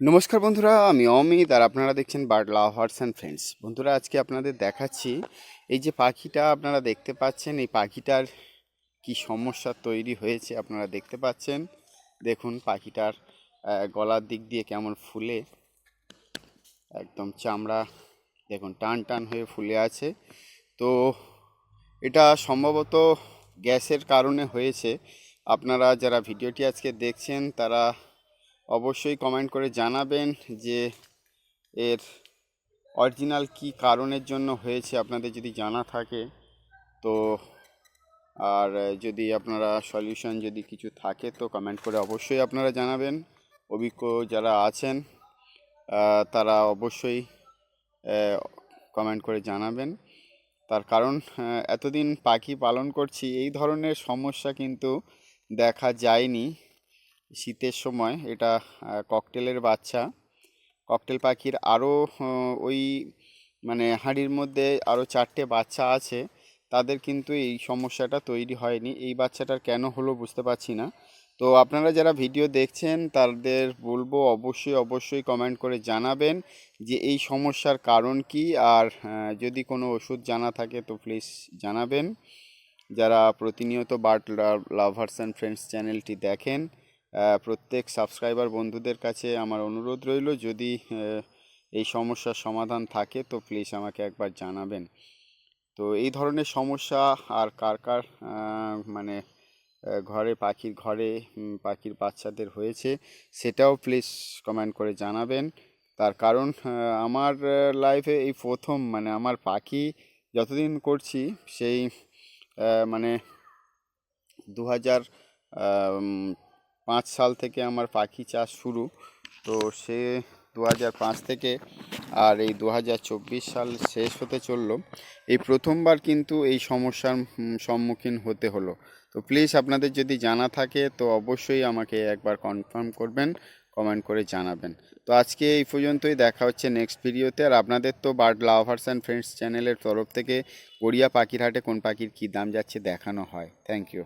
নমস্কার বন্ধুরা, আমি অমিত আর আপনারা দেখছেন বার্ড লাভার্স অ্যান্ড ফ্রেন্ডস বন্ধুরা, আজকে আপনাদের দেখাচ্ছি এই যে পাখিটা, আপনারা দেখতে পাচ্ছেন, এই পাখিটার কি সমস্যা তৈরি হয়েছে আপনারা দেখতে পাচ্ছেন। দেখুন, পাখিটার গলার দিক দিয়ে কেমন ফুলে, একদম চামড়া, দেখুন, টান টান হয়ে ফুলে আছে। তো এটা সম্ভবত গ্যাসের কারণে হয়েছে। আপনারা যারা ভিডিওটি আজকে দেখছেন, তারা অবশ্যই কমেন্ট করে জানাবেন যে এর অরিজিনাল কি কারণের জন্য হয়েছে, আপনাদের যদি জানা থাকে। তো আর যদি আপনারা সলিউশন যদি কিছু থাকে, তো কমেন্ট করে অবশ্যই আপনারা জানাবেন। অভিজ্ঞ যারা আছেন তারা অবশ্যই কমেন্ট করে জানাবেন। তার কারণ এতদিন পাখি পালন করছি, এই ধরনের সমস্যা কিন্তু দেখা যায়নি। শীতের সময় এটা ককটেলের বাচ্চা। ককটেল পাখির আরও ওই মানে হাঁড়ির মধ্যে আরও চারটে বাচ্চা আছে, তাদের কিন্তু এই সমস্যাটা তৈরি হয়নি। এই বাচ্চাটার কেন হলো বুঝতে পারছি না। তো আপনারা যারা ভিডিও দেখছেন, তাদের বলব অবশ্যই অবশ্যই কমেন্ট করে জানাবেন যে এই সমস্যার কারণ কি। আর যদি কোনো ওষুধ জানা থাকে তো প্লিজ জানাবেন। যারা প্রতিনিয়ত বার্ড লাভার্স অ্যান্ড ফ্রেন্ডস চ্যানেলটি দেখেন প্রত্যেক সাবস্ক্রাইবার বন্ধুদের কাছে আমার অনুরোধ রইল, যদি এই সমস্যার সমাধান থাকে তো প্লিজ আমাকে একবার জানাবেন। তো এই ধরনের সমস্যা আর কার কার মানে ঘরে পাখির ঘরে পাখির বাচ্চাদের হয়েছে সেটাও প্লিজ কমেন্ট করে জানাবেন। তার কারণ আমার লাইফে এই প্রথম মানে আমার পাখি যতদিন করছি সেই মানে দু হাজার পাঁচ সাল থেকে আমার পাখি চাষ শুরু। তো সে দু হাজার পাঁচ থেকে আর এই দু হাজার চব্বিশ সাল শেষ হতে চলল। এই প্রথমবার কিন্তু এই সমস্যার সম্মুখীন হতে হলো। তো প্লিজ আপনাদের যদি জানা থাকে, তো অবশ্যই আমাকে একবার কনফার্ম করবেন কমেন্ট করে জানাবেন। তো আজকে এই পর্যন্তই, দেখা হচ্ছে নেক্সট ভিডিওতে আর আপনাদের তো বার্ড লাভার্স অ্যান্ড ফ্রেন্ডস চ্যানেলের তরফ থেকে গড়িয়া পাখির হাটে কোন পাখির কী দাম যাচ্ছে দেখানো হয়। Thank you